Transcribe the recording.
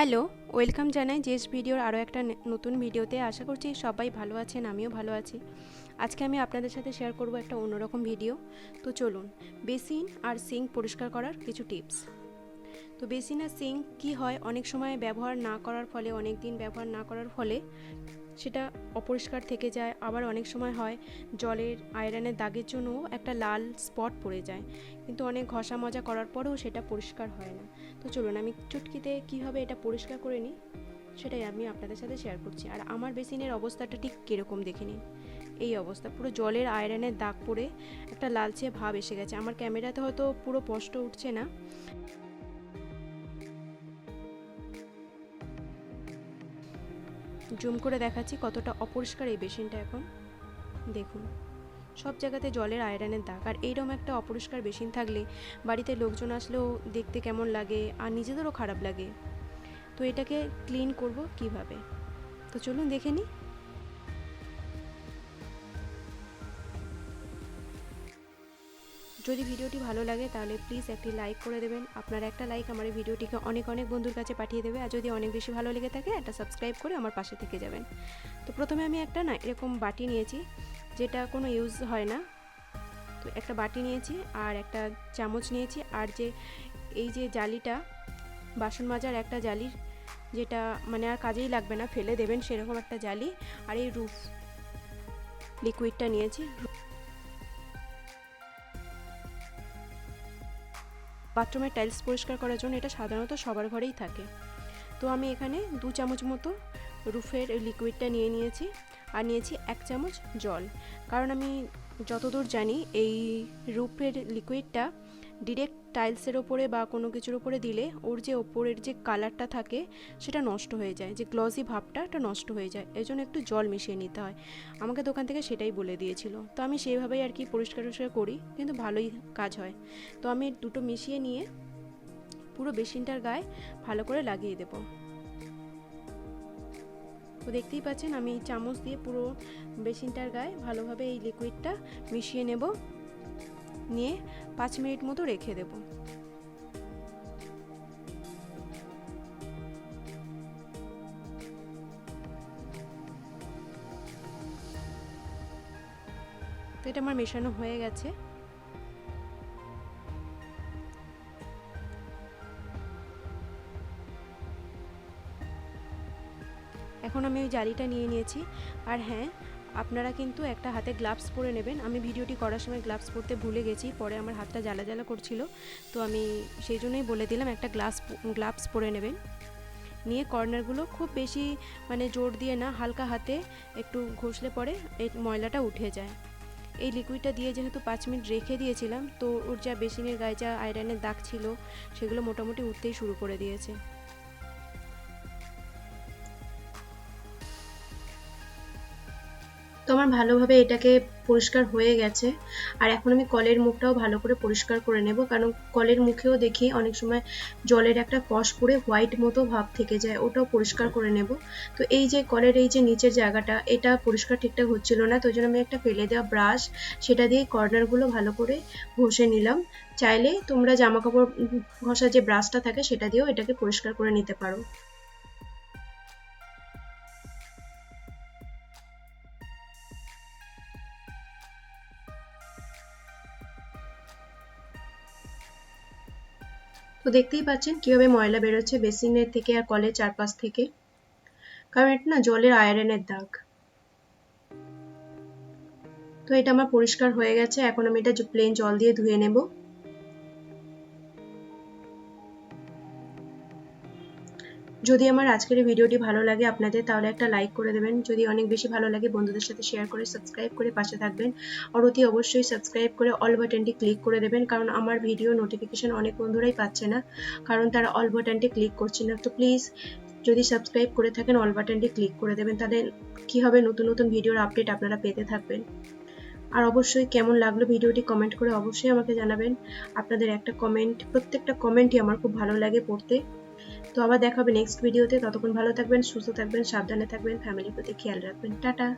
Hello, welcome জানাই JS ভিডিওর আরও একটা নতুন ভিডিওতে। আশা করছি সবাই ভালো আছেন, আমিও ভালো আছি। আজকে আমি আপনাদের সাথে শেয়ার করব একটা অন্যরকম ভিডিও। তো চলুন, বেসিন আর সিঙ্ক পরিষ্কার করার কিছু টিপস। তো বেসিন আর সিঙ্ক কী হয়? অনেক সময় ব্যবহার না করার ফলে, অনেক দিন ব্যবহার না করার ফলে সেটা অপরিষ্কার থেকে যায়। আবার অনেক সময় হয় জলের আয়রনের দাগের জন্যও একটা লাল স্পট পড়ে যায়। কিন্তু অনেক ঘষা মজা করার পরেও সেটা পরিষ্কার হয় না। তো চলুন আমি চুটকিতে কীভাবে এটা পরিষ্কার করে নিই, সেটাই আমি আপনাদের সাথে শেয়ার করছি। আর আমার বেসিনের অবস্থাটা ঠিক কীরকম দেখে নিন। এই অবস্থা, পুরো জলের আয়রনের দাগ পড়ে একটা লালচে ভাব এসে গেছে। আমার ক্যামেরাতে হয়তো পুরো স্পষ্ট উঠছে না। জুম করে দেখাচ্ছি কতটা অপরিষ্কার এই বেসিনটা এখন। দেখুন, সব জায়গাতে জলের আয়রনের দাগ। আর এইরকম একটা অপরিষ্কার বেসিন থাকলে বাড়িতে লোকজন আসলেও দেখতে কেমন লাগে আর নিজেদেরও খারাপ লাগে। তো এটাকে ক্লিন করব কীভাবে? তো চলুন দেখে নিই। যদি ভিডিওটি ভালো লাগে তাহলে প্লিজ একটি লাইক করে দেবেন। আপনার একটা লাইক আমার এই ভিডিওটিকে অনেক অনেক বন্ধুর কাছে পাঠিয়ে দেবে। আর যদি অনেক বেশি ভালো লেগে থাকে, একটা সাবস্ক্রাইব করে আমার পাশে থেকে যাবেন। তো প্রথমে আমি একটা না এরকম বাটি নিয়েছি, যেটা কোনো ইউজ হয় না। তো একটা বাটি নিয়েছি আর একটা চামচ নিয়েছি। আর যে, এই যে জালিটা, বাসন মাজার একটা জালির যেটা মানে আর কাজেই লাগবে না, ফেলে দেবেন সেরকম একটা জালি। আর এই রুফ লিকুইডটা নিয়েছি। বাথরুমের টাইলস পরিষ্কার করার জন্য এটা সাধারণত সবার ঘরেই থাকে। তো আমি এখানে দু চামচ মতো রুফের লিকুইডটা নিয়ে নিয়েছি আর নিয়েছি এক চামচ জল। কারণ আমি যতদূর জানি এই রুফের লিকুইডটা ডিরেক্ট টাইলসের ওপরে বা কোনো কিছুর ওপরে দিলে ওর যে ওপরের যে কালারটা থাকে, সেটা নষ্ট হয়ে যায়। যে গ্লসি ভাবটা এটা নষ্ট হয়ে যায়। এই জন্য একটু জল মিশিয়ে নিতে হয়। আমাকে দোকান থেকে সেটাই বলে দিয়েছিল। তো আমি সেইভাবেই আর কি পরিষ্কার টরিষ্কার করি, কিন্তু ভালোই কাজ হয়। তো আমি দুটো মিশিয়ে নিয়ে পুরো বেসিনটার গায়ে ভালো করে লাগিয়ে দেবো। তো দেখতেই পাচ্ছেন, আমি চামচ দিয়ে পুরো বেসিনটার গায়ে ভালোভাবে এই লিকুইডটা মিশিয়ে নেব। নিয়ে পাঁচ মিনিট মতো রেখে দেব। তো এটা আমার মেশানো হয়ে গেছে। এখন আমি ওই জালিটা নিয়ে নিয়েছি। আর হ্যাঁ আপনারা কিন্তু একটা হাতে গ্লাভস পরে নেবেন। আমি ভিডিওটি করার সময় গ্লাভস পরতে ভুলে গেছি, পরে আমার হাতটা জ্বালা জ্বালা করছিল। তো আমি সেই জন্যই বলে দিলাম, একটা গ্লাস গ্লাভস পরে নেবেন। নিয়ে কর্নারগুলো খুব বেশি মানে জোর দিয়ে না, হালকা হাতে একটু ঘষলে পরে এই ময়লাটা উঠে যায়। এই লিকুইডটা দিয়ে যেহেতু পাঁচ মিনিট রেখে দিয়েছিলাম, তো ওর যা বেসিনের গায়ে যা আয়রনের দাগ ছিল, সেগুলো মোটামুটি উঠতেই শুরু করে দিয়েছে। তো আমার ভালোভাবে এটাকে পরিষ্কার হয়ে গেছে। আর এখন আমি কলের মুখটাও ভালো করে পরিষ্কার করে নেব, কারণ কলের মুখেও দেখি অনেক সময় জলের একটা কষ পড়ে হোয়াইট মতো ভাব থেকে যায়, ওটাও পরিষ্কার করে নেব। তো এই যে কলের এই যে নিচের জায়গাটা, এটা পরিষ্কার ঠিকঠাক হচ্ছিল না, তো জন্য আমি একটা ফেলে দেওয়া ব্রাশ, সেটা দিয়ে কর্নারগুলো ভালো করে ঘষে নিলাম। চাইলে তোমরা জামা কাপড় ঘষার যে ব্রাশটা থাকে, সেটা দিয়েও এটাকে পরিষ্কার করে নিতে পারো। তো দেখতেই পাচ্ছেন কীভাবে ময়লা বেরোচ্ছে বেসিনের থেকে আর কলের চারপাশ থেকে। কারণ এটা না জলের আয়রনের দাগ। তো এটা আমার পরিষ্কার হয়ে গেছে। এখন আমি এটা প্লেন জল দিয়ে ধুয়ে নেব। যদি আমার আজকের ভিডিওটি ভালো লাগে আপনাদের, তাহলে একটা লাইক করে দেবেন। যদি অনেক বেশি ভালো লাগে, বন্ধুদের সাথে শেয়ার করে সাবস্ক্রাইব করে পাশে থাকবেন। আর অতি অবশ্যই সাবস্ক্রাইব করে অল বাটনটি ক্লিক করে দেবেন, কারণ আমার ভিডিও নোটিফিকেশন অনেক বন্ধুরাই পাচ্ছে না, কারণ তারা অল বাটনটি ক্লিক করছে না। তো প্লিজ যদি সাবস্ক্রাইব করে থাকেন অল বাটনটি ক্লিক করে দেবেন, তাহলে কি হবে? নতুন নতুন ভিডিওর আপডেট আপনারা পেতে থাকবেন। আর অবশ্যই কেমন লাগল ভিডিওটি কমেন্ট করে অবশ্যই আমাকে জানাবেন। আপনাদের একটা কমেন্ট প্রত্যেকটা কমেন্টই আমার খুব ভালো লাগে পড়তে। তো আবার দেখা হবে নেক্সট ভিডিওতে ততক্ষণ ভালো থাকবেন, সুস্থ থাকবেন, সাবধানে থাকবেন ফ্যামিলির প্রতি খেয়াল রাখবেন। টাটা।